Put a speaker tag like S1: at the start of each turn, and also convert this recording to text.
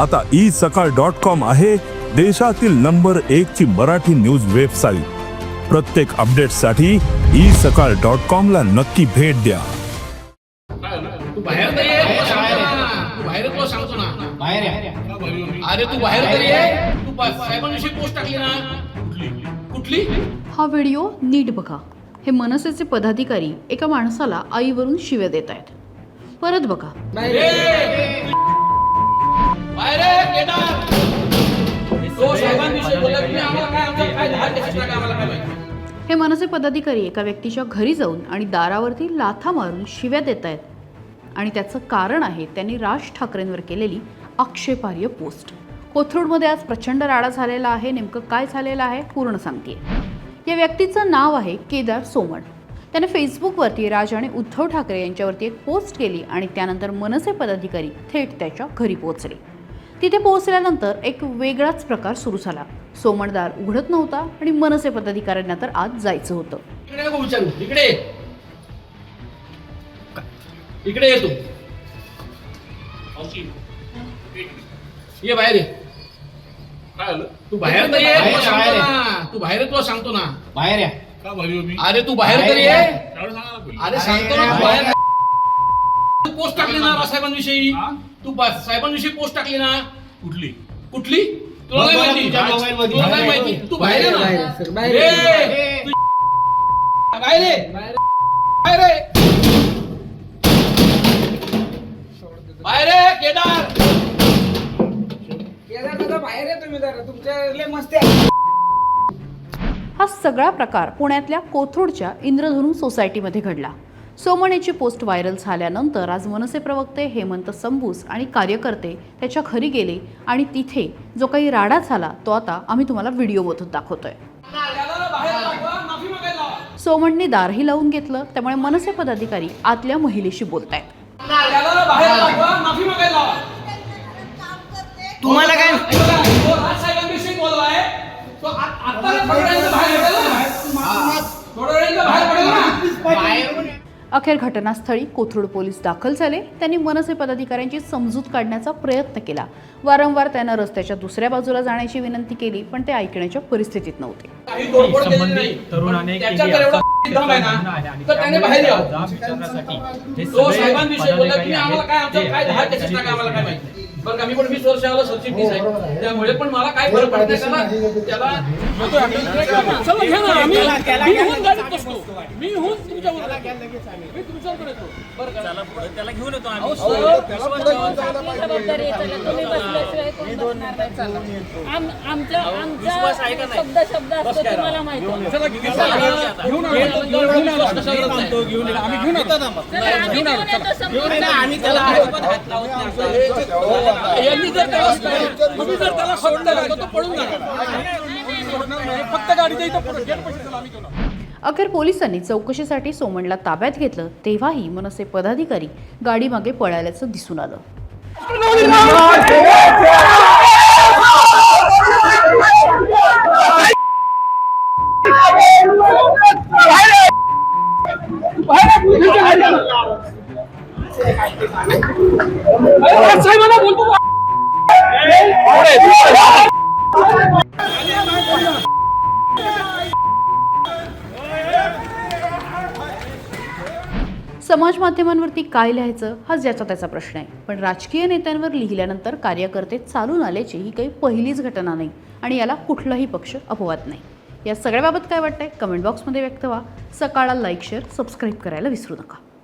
S1: आता ई सकाळ dot com आहे देशातील नंबर एक ची मराठी न्यूज वेबसाईट. प्रत्येक अपडेटसाठी ई सकाळ डॉट कॉम ला नक्की भेट द्या.
S2: बाहेर या. अरे तू बाहेर तरी ये. तू बा- साहेबांविषयी पोस्ट टाकली ना. कुठली? कुठली?
S3: हा व्हिडिओ नीट बघा. हे मनसेचे पदाधिकारी एका माणसाला आईवरून शिव्या देत आहेत परत बघा. हे मनसे पदाधिकारी एका व्यक्तीच्या घरी जाऊन आणि दारावरती लाथा मारून शिव्या देत आहेत. आणि त्याचं कारण आहे त्यांनी राज ठाकरेंवर केलेली आक्षेपार्ह पोस्ट. कोथरूडमध्ये आज प्रचंड राडा झालेला आहे. नेमकं काय झालेलं आहे पूर्ण सांगते. या व्यक्तीचं नाव आहे केदार सोमण. त्याने फेसबुकवरती राज आणि उद्धव ठाकरे यांच्यावरती एक पोस्ट केली आणि त्यानंतर मनसे पदाधिकारी थेट त्याच्या घरी पोहोचले. तिथे पोहोचल्यानंतर एक वेगळाच प्रकार सुरू झाला. सोमणदार उघडत नव्हता आणि मनसे पदाधिकाऱ्यांना तर आत जायचं होतं.
S2: इकडे इकडे ये. इकडे ये तू. ये बाहेर ये.
S4: काय झालं?
S2: तू बाहेर तरी ये तुला सांगतो ना तू बाहेर ये, तुला सांगतो ना.
S5: बाहेर या.
S4: का भारी हो मी?
S2: अरे तू बाहेर तरी ये.
S4: त्यावेळेस सांगा ना पहिले.
S2: अरे सांगतो ना तू बाहेर तू पोस्ट टाकली ना साहेबांविषयी.
S4: हा?
S2: तू बा- साहेबांविषयी पोस्ट टाकली ना.
S4: कुठली?
S2: कुठली? तुला नाही
S5: बघा
S2: माहिती
S5: तुमच्या मोबाईलमध्ये.
S2: तुला नाही माहिती? तू बाहेर ये ना. ए, तू- बाहेर ये. बाहेर ये. बाहेर ये. केदार.
S6: केदार दादा बाहेर आहे तुम्ही जरा तुमच्या लय मस्ती आहे.
S3: हा सगळा प्रकार पुण्यातल्या कोथरूडच्या इंद्रधनु सोसायटीमध्ये घडला. सोमणेची पोस्ट व्हायरल झाल्यानंतर आज मनसे प्रवक्ते हेमंत संबूस आणि कार्यकर्ते त्याच्या घरी गेले आणि तिथे जो काही राडा झाला तो आता आम्ही तुम्हाला व्हिडिओमधून दाखवतोय. सोमणने दारही लावून घेतलं त्यामुळे मनसे पदाधिकारी आतल्या महिलेशी बोलतायत.
S2: आहेत मागायला
S5: तुम्हाला काय
S2: तो राजसाहेबांविषयी बोललाय तो आ- आता थोड्या वेळाने बाहेर पडेल ना थोड्या वेळाने बाहेर पडेल ना
S5: बाहेरून
S3: अखेर घटनास्थळी कोथरूड पोलीस दाखल झाले. त्यांनी मनसे पदाधिकाऱ्यांची समजूत काढण्याचा प्रयत्न केला. वारंवार त्यानं रस्त्याच्या दुसऱ्या बाजूला जाण्याची विनंती केली पण ते ऐकण्याच्या परिस्थितीत नव्हते.
S2: दम आहे
S7: गुन्हा
S2: ना.
S7: आहे आणि
S2: तर त्याने
S7: त्यामुळे
S2: बाहेर
S7: त्याला
S2: यावं.
S7: जाब विचारण्यासाठी
S2: तो
S7: सगळे
S2: साहेबांविषयी बोलला की
S7: पदाधिकारी
S2: आम्हाला काय आमचं
S7: आहेत,
S2: काय
S7: ते
S2: दहा
S7: त्याची
S2: त्याच्यात काय आम्हाला काय
S7: पोस्ट
S2: माहिती बरं का मी पण वीस वर्ष आलो सरचिटणीस आहे. त्यामुळे पण मला काय फरक पडत नाही. त्याला चला घ्या ना आम्ही मी होऊन गाडीत बसतो मी होऊन तुमच्यावर मी तुमच्यावर येतो. बरं का?
S7: त्याला घेऊन येतो आम्ही.
S2: अहो, सर, त्याला पुढे घेऊन
S8: जबाबदारी आहे त्याला. तुम्ही बसल्याशिवाय कोण बसणार नाही चालत. आम- आमच्या
S7: विश्वास आहे का
S8: आमचा
S7: नाही?
S8: शब्द शब्द असतो तुम्हाला माहिती आहे.
S2: चला, घेऊन आलो. घेऊन आलो. घेऊन आलो. कशाला येत नाही.
S4: आम्ही घेऊन येतो ना मग.
S8: चला, आम्ही घेऊन येतो समजून.
S7: आम्ही त्याला अजिबात हात लावत नाही
S2: यांनी जर त्याला तुम्ही जर त्याला सोडलं तर तो पळून जाणार फक्त गाडीच्या इथं पुढे गेट पाशी चला, आम्ही घेऊन आलो.
S3: अखेर पोलिसांनी चौकशीसाठी सोमणला ताब्यात घेतलं तेव्हाही मनसे पदाधिकारी गाडीमागे पळाल्याचं दिसून आलं
S2: अरे, साहेबांना
S3: समाज माध्यमांवरती काय लिहायचं हा ज्याचा त्याचा प्रश्न आहे. पण राजकीय नेत्यांवर लिहिल्यानंतर कार्यकर्ते चालून आल्याची ही काही पहिलीच घटना नाही आणि याला कुठलाही पक्ष अपवाद नाही. या सगळ्याबाबत काय वाटतंय? कमेंट बॉक्समध्ये व्यक्त व्हा. सकाळला लाईक शेअर सबस्क्राईब करायला विसरू नका.